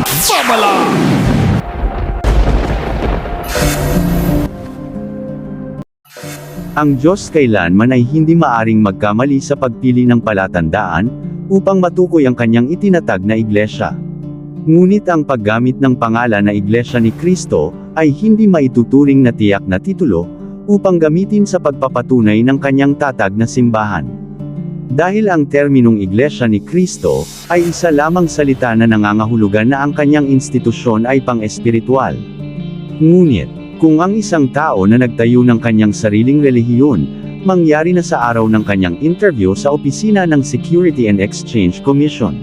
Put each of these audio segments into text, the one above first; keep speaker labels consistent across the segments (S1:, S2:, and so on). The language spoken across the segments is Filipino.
S1: at babala!
S2: Ang Diyos kailanman ay hindi maaring magkamali sa pagpili ng palatandaan, upang matukoy ang kanyang itinatag na iglesia. Ngunit ang paggamit ng pangalan na Iglesia ni Kristo, ay hindi maituturing na tiyak na titulo, upang gamitin sa pagpapatunay ng kanyang tatag na simbahan. Dahil ang terminong Iglesia ni Kristo, ay isa lamang salita na nangangahulugan na ang kanyang institusyon ay pang-espiritual. Ngunit, kung ang isang tao na nagtayo ng kanyang sariling relihiyon, mangyari na sa araw ng kanyang interview sa opisina ng Security and Exchange Commission,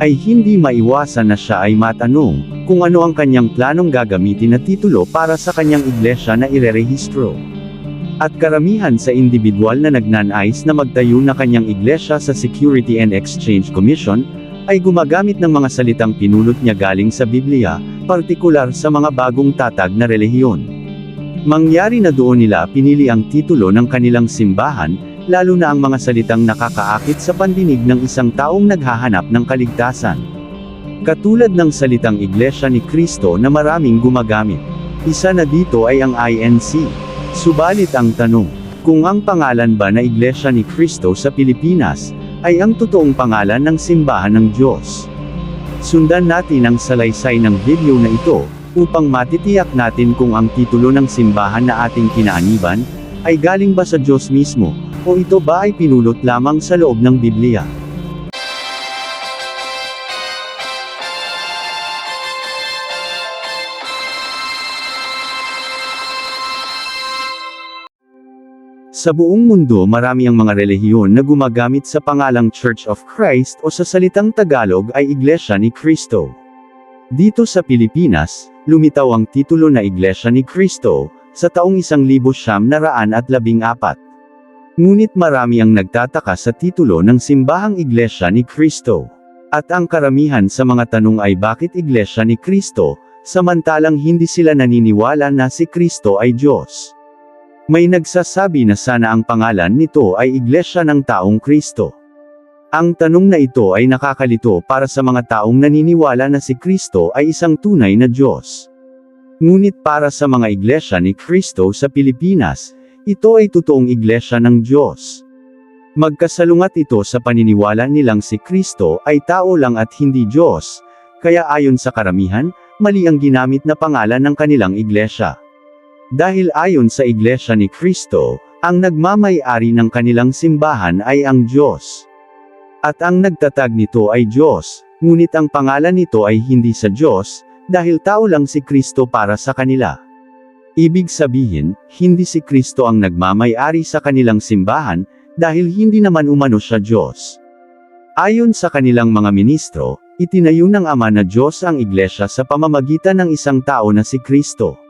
S2: ay hindi maiwasan na siya ay matanong, kung ano ang kanyang planong gagamitin na titulo para sa kanyang iglesia na irerehistro. At karamihan sa individual na nagnanais na magtayo na kanyang iglesia sa Security and Exchange Commission, ay gumagamit ng mga salitang pinulot niya galing sa Biblia, partikular sa mga bagong tatag na relihiyon. Mangyari na doon nila pinili ang titulo ng kanilang simbahan, lalo na ang mga salitang nakakaakit sa pandinig ng isang taong naghahanap ng kaligtasan. Katulad ng salitang Iglesia ni Kristo na maraming gumagamit. Isa na dito ay ang INC. Subalit ang tanong, kung ang pangalan ba na Iglesia ni Kristo sa Pilipinas, ay ang totoong pangalan ng simbahan ng Diyos. Sundan natin ang salaysay ng video na ito, upang matitiyak natin kung ang titulo ng simbahan na ating kinaaniban, ay galing ba sa Diyos mismo, o ito ba ay pinulot lamang sa loob ng Biblia. Sa buong mundo marami ang mga relihiyon na gumagamit sa pangalang Church of Christ o sa salitang Tagalog ay Iglesia ni Cristo. Dito sa Pilipinas, lumitaw ang titulo na Iglesia ni Cristo, sa taong 1914. Ngunit marami ang nagtataka sa titulo ng simbahang Iglesia ni Cristo. At ang karamihan sa mga tanong ay bakit Iglesia ni Cristo, samantalang hindi sila naniniwala na si Kristo ay Diyos. May nagsasabi na sana ang pangalan nito ay Iglesia ng Taong Kristo. Ang tanong na ito ay nakakalito para sa mga taong naniniwala na si Kristo ay isang tunay na Diyos. Ngunit para sa mga iglesia ni Kristo sa Pilipinas, ito ay totoong iglesia ng Diyos. Magkasalungat ito sa paniniwala nilang si Kristo ay tao lang at hindi Diyos, kaya ayon sa karamihan, mali ang ginamit na pangalan ng kanilang iglesia. Dahil ayon sa iglesia ni Kristo, ang nagmamay-ari ng kanilang simbahan ay ang Diyos. At ang nagtatag nito ay Diyos, ngunit ang pangalan nito ay hindi sa Diyos, dahil tao lang si Kristo para sa kanila. Ibig sabihin, hindi si Kristo ang nagmamay-ari sa kanilang simbahan, dahil hindi naman umano siya Diyos. Ayon sa kanilang mga ministro, itinayo ng Ama na Diyos ang iglesia sa pamamagitan ng isang tao na si Kristo.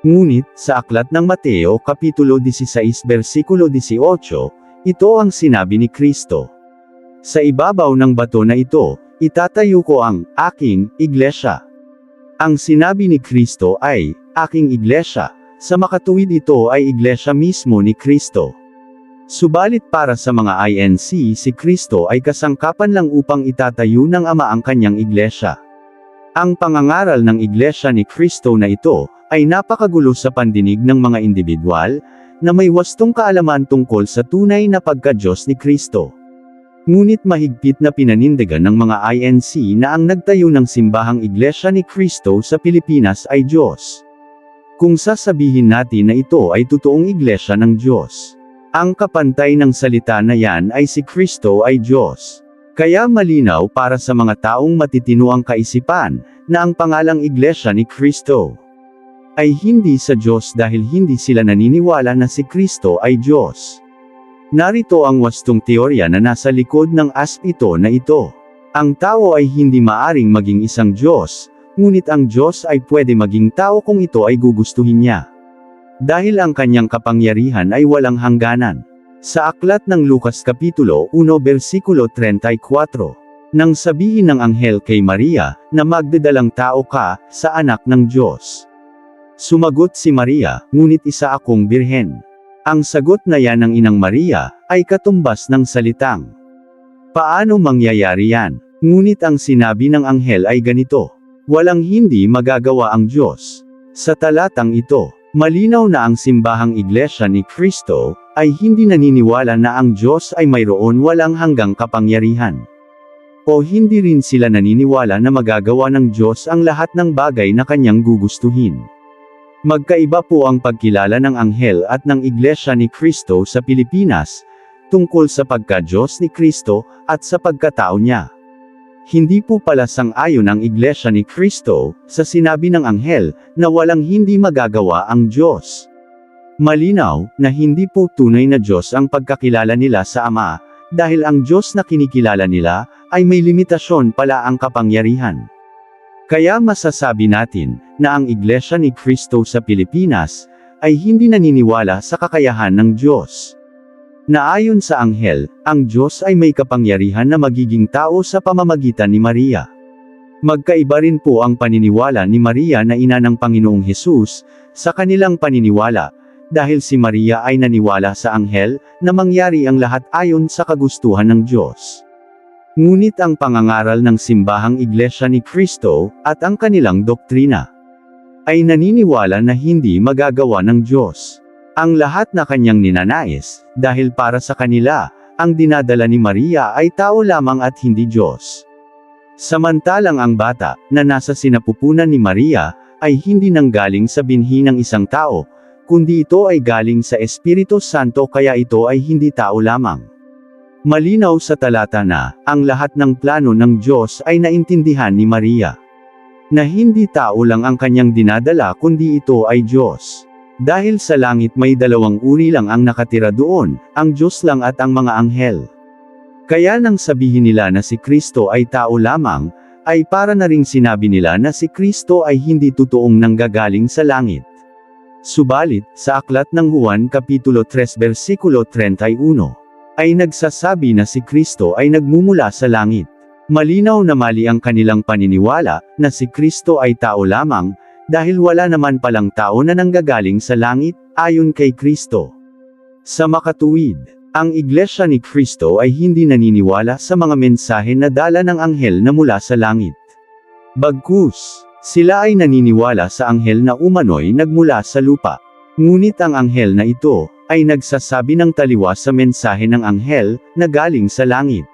S2: Ngunit, sa aklat ng Mateo Kapitulo 16 versikulo 18, ito ang sinabi ni Kristo. Sa ibabaw ng bato na ito, itatayo ko ang aking iglesia. Ang sinabi ni Kristo ay, aking iglesia, sa makatuwid ito ay iglesia mismo ni Kristo. Subalit para sa mga INC si Kristo ay kasangkapan lang upang itatayo ng Ama ang kanyang iglesia. Ang pangangaral ng iglesia ni Kristo na ito, ay napakagulo sa pandinig ng mga individual, na may wastong kaalaman tungkol sa tunay na pagka-Diyos ni Kristo. Ngunit mahigpit na pinanindigan ng mga INC na ang nagtayo ng simbahang iglesia ni Kristo sa Pilipinas ay Diyos. Kung sasabihin natin na ito ay totoong iglesia ng Diyos, ang kapantay ng salita na yan ay si Kristo ay Diyos. Kaya malinaw para sa mga taong matitino ang kaisipan, na ang pangalang iglesia ni Kristo ay hindi sa Diyos dahil hindi sila naniniwala na si Kristo ay Diyos. Narito ang wastong teorya na nasa likod ng aspito na ito. Ang tao ay hindi maaring maging isang Diyos, ngunit ang Diyos ay pwede maging tao kung ito ay gugustuhin niya. Dahil ang kanyang kapangyarihan ay walang hangganan. Sa aklat ng Lukas Kapitulo 1 versikulo 34, nang sabihin ng anghel kay Maria, na magdadalang tao ka, sa anak ng Diyos. Sumagot si Maria, ngunit isa akong birhen. Ang sagot na yan ng inang Maria, ay katumbas ng salitang. Paano mangyayari yan? Ngunit ang sinabi ng anghel ay ganito, Walang hindi magagawa ang Diyos. Sa talatang ito, malinaw na ang simbahang iglesia ni Kristo, ay hindi naniniwala na ang Diyos ay mayroon walang hanggang kapangyarihan. O hindi rin sila naniniwala na magagawa ng Diyos ang lahat ng bagay na kanyang gugustuhin. Magkaiba po ang pagkilala ng anghel at ng iglesia ni Kristo sa Pilipinas, tungkol sa pagka-Diyos ni Kristo, at sa pagkatao niya. Hindi po pala sang-ayon ang iglesia ni Kristo, sa sinabi ng anghel, na walang hindi magagawa ang Diyos. Malinaw, na hindi po tunay na Diyos ang pagkakilala nila sa Ama, dahil ang Diyos na kinikilala nila, ay may limitasyon pala ang kapangyarihan. Kaya masasabi natin, na ang iglesia ni Kristo sa Pilipinas, ay hindi naniniwala sa kakayahan ng Diyos. Naayon sa anghel, ang Diyos ay may kapangyarihan na magiging tao sa pamamagitan ni Maria. Magkaiba rin po ang paniniwala ni Maria na ina ng Panginoong Hesus, sa kanilang paniniwala, dahil si Maria ay naniwala sa anghel, na mangyari ang lahat ayon sa kagustuhan ng Diyos. Ngunit ang pangangaral ng simbahang iglesia ni Kristo, at ang kanilang doktrina, ay naniniwala na hindi magagawa ng Diyos. Ang lahat na kanyang ninanais, dahil para sa kanila, ang dinadala ni Maria ay tao lamang at hindi Diyos. Samantalang ang bata, na nasa sinapupunan ni Maria, ay hindi nanggaling sa binhi ng isang tao, kundi ito ay galing sa Espiritu Santo kaya ito ay hindi tao lamang. Malinaw sa talata na, ang lahat ng plano ng Diyos ay naintindihan ni Maria. Na hindi tao lang ang kanyang dinadala kundi ito ay Diyos. Dahil sa langit may dalawang uri lang ang nakatira doon, ang Diyos lang at ang mga anghel. Kaya nang sabihin nila na si Kristo ay tao lamang, ay para na ring sinabi nila na si Kristo ay hindi totoong nanggagaling sa langit. Subalit, sa aklat ng Juan Kapitulo 3 versikulo 31, ay nagsasabi na si Kristo ay nagmumula sa langit. Malinaw na mali ang kanilang paniniwala, na si Kristo ay tao lamang, dahil wala naman palang tao na nanggagaling sa langit, ayon kay Kristo. Sa makatuwid, ang Iglesia ni Kristo ay hindi naniniwala sa mga mensahe na dala ng anghel na mula sa langit. Bagkus, sila ay naniniwala sa anghel na umano'y nagmula sa lupa. Ngunit ang anghel na ito, ay nagsasabi ng taliwas sa mensahe ng anghel, na galing sa langit.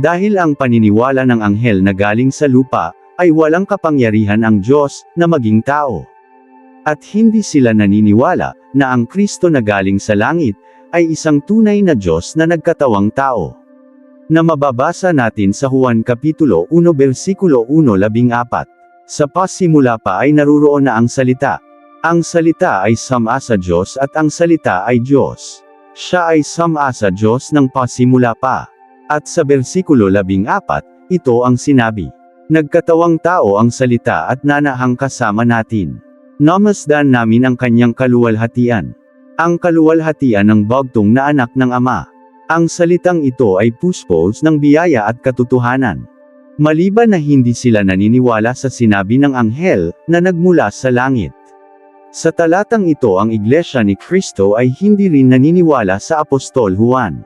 S2: Dahil ang paniniwala ng anghel na galing sa lupa, ay walang kapangyarihan ang Diyos, na maging tao. At hindi sila naniniwala, na ang Kristo na galing sa langit, ay isang tunay na Diyos na nagkatawang tao. Na mababasa natin sa Juan Kapitulo 1 versikulo 1-14. Sa pasimula pa ay naruroon na ang salita, ang salita ay sama sa Diyos at ang salita ay Diyos. Siya ay sama sa Diyos ng pasimula pa. At sa versikulo 14, ito ang sinabi. Nagkatawang tao ang salita at nanahang kasama natin. Namasdan namin ang kanyang kaluwalhatian. Ang kaluwalhatian ng bagtong na anak ng Ama. Ang salitang ito ay puspos ng biyaya at katotohanan. Maliban na hindi sila naniniwala sa sinabi ng anghel, na nagmula sa langit. Sa talatang ito ang Iglesia ni Kristo ay hindi rin naniniwala sa Apostol Juan.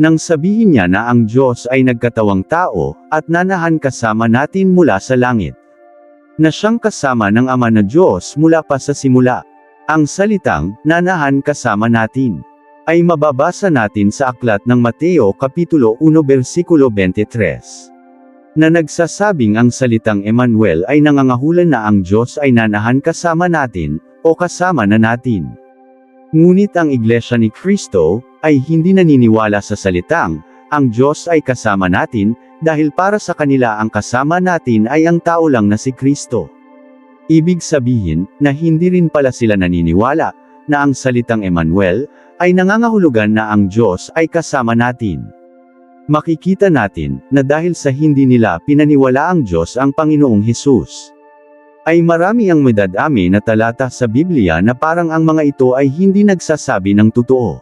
S2: Nang sabihin niya na ang Diyos ay nagkatawang tao, at nanahan kasama natin mula sa langit. Na siyang kasama ng Ama na Diyos mula pa sa simula. Ang salitang, nanahan kasama natin, ay mababasa natin sa aklat ng Mateo Kapitulo 1 versikulo 23 na nagsasabing ang salitang Emmanuel ay nangangahulan na ang Diyos ay nanahan kasama natin, o kasama na natin. Ngunit ang Iglesia ni Kristo, ay hindi naniniwala sa salitang, ang Diyos ay kasama natin, dahil para sa kanila ang kasama natin ay ang tao lang na si Kristo. Ibig sabihin, na hindi rin pala sila naniniwala, na ang salitang Emmanuel, ay nangangahulugan na ang Diyos ay kasama natin. Makikita natin, na dahil sa hindi nila pinaniwala ang Diyos ang Panginoong Hesus. Ay marami ang madadami na talata sa Biblia na parang ang mga ito ay hindi nagsasabi ng totoo.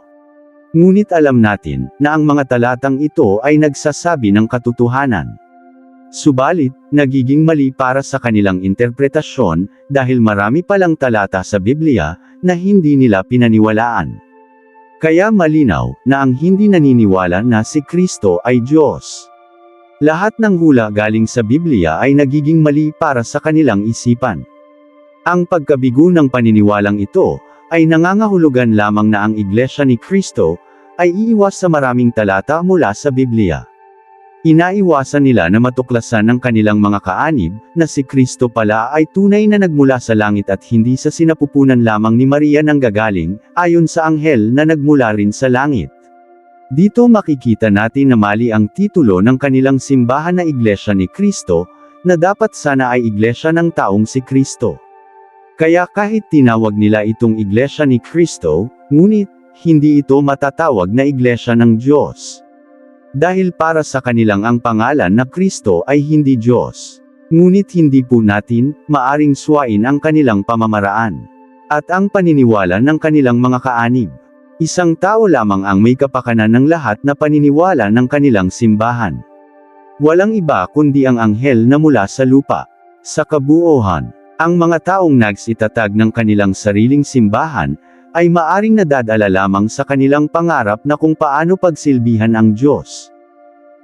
S2: Ngunit alam natin, na ang mga talatang ito ay nagsasabi ng katotohanan. Subalit, nagiging mali para sa kanilang interpretasyon, dahil marami palang talata sa Biblia, na hindi nila pinaniwalaan. Kaya malinaw, na ang hindi naniniwala na si Kristo ay Diyos. Lahat ng hula galing sa Biblia ay nagiging mali para sa kanilang isipan. Ang pagkabigo ng paniniwalang ito, ay nangangahulugan lamang na ang Iglesia ni Kristo, ay iiwas sa maraming talata mula sa Biblia. Inaiwasan nila na matuklasan ng kanilang mga kaanib, na si Kristo pala ay tunay na nagmula sa langit at hindi sa sinapupunan lamang ni Maria nang gagaling, ayon sa anghel na nagmula rin sa langit. Dito makikita natin na mali ang titulo ng kanilang simbahan na Iglesia ni Kristo, na dapat sana ay Iglesia ng taong si Kristo. Kaya kahit tinawag nila itong Iglesia ni Kristo, ngunit, hindi ito matatawag na Iglesia ng Diyos. Dahil para sa kanilang ang pangalan na Kristo ay hindi Diyos. Ngunit hindi po natin, maaring suwain ang kanilang pamamaraan. At ang paniniwala ng kanilang mga kaanib. Isang tao lamang ang may kapakanan ng lahat na paniniwala ng kanilang simbahan. Walang iba kundi ang anghel na mula sa lupa. Sa kabuohan, ang mga taong nagsitatag ng kanilang sariling simbahan, ay maaring nadadala lamang sa kanilang pangarap na kung paano pagsilbihan ang Diyos.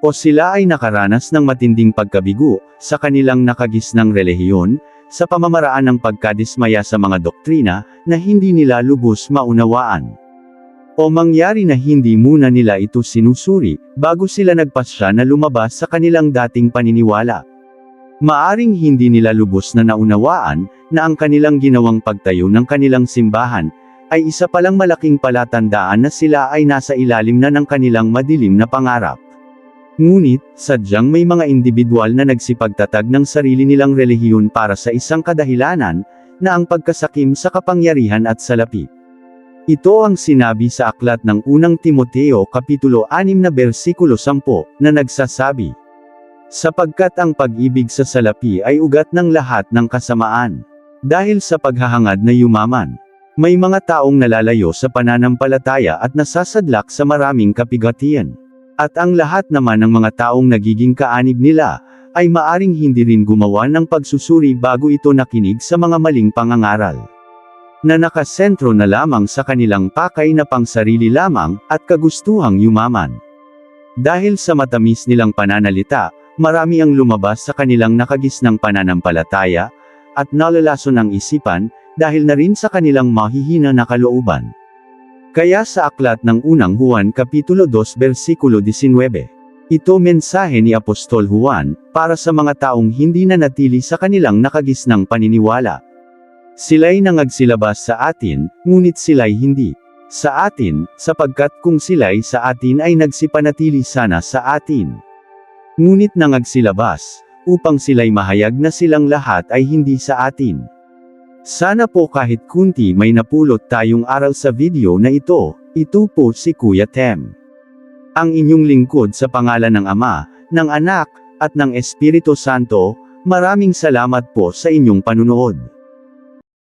S2: O sila ay nakaranas ng matinding pagkabigo, sa kanilang nakagisnang relihiyon, sa pamamaraan ng pagkadismaya sa mga doktrina, na hindi nila lubos maunawaan. O mangyari na hindi muna nila ito sinusuri, bago sila nagpasya na lumabas sa kanilang dating paniniwala. Maaring hindi nila lubos na naunawaan, na ang kanilang ginawang pagtayo ng kanilang simbahan, ay isa palang malaking palatandaan na sila ay nasa ilalim na ng kanilang madilim na pangarap. Ngunit, sadyang may mga individual na nagsipagtatag ng sarili nilang relihiyon para sa isang kadahilanan, na ang pagkasakim sa kapangyarihan at salapi. Ito ang sinabi sa aklat ng unang Timoteo Kapitulo 6 na bersikulo 10, na nagsasabi, Sapagkat ang pag-ibig sa salapi ay ugat ng lahat ng kasamaan. Dahil sa paghahangad na yumaman, may mga taong nalalayo sa pananampalataya at nasasadlak sa maraming kapigatian. At ang lahat naman ng mga taong nagiging kaanib nila, ay maaring hindi rin gumawa ng pagsusuri bago ito nakinig sa mga maling pangangaral. Na nakasentro na lamang sa kanilang pakay na pangsarili lamang, at kagustuhang yumaman. Dahil sa matamis nilang pananalita, marami ang lumabas sa kanilang nakagisnang pananampalataya, at nalalason ang isipan, dahil na rin sa kanilang mahihina na kalooban. Kaya sa aklat ng unang Juan Kapitulo 2 versikulo 19, ito mensahe ni Apostol Juan, para sa mga taong hindi na natili sa kanilang nakagisnang paniniwala. Sila'y nangagsilabas sa atin, ngunit sila'y hindi. Sa atin, sapagkat kung sila'y sa atin ay nagsipanatili sana sa atin. Ngunit nangagsilabas, upang sila'y mahayag na silang lahat ay hindi sa atin. Sana po kahit kunti may napulot tayong aral sa video na ito, ito po si Kuya Tem. Ang inyong lingkod sa pangalan ng Ama, ng Anak, at ng Espiritu Santo, maraming salamat po sa inyong panunood.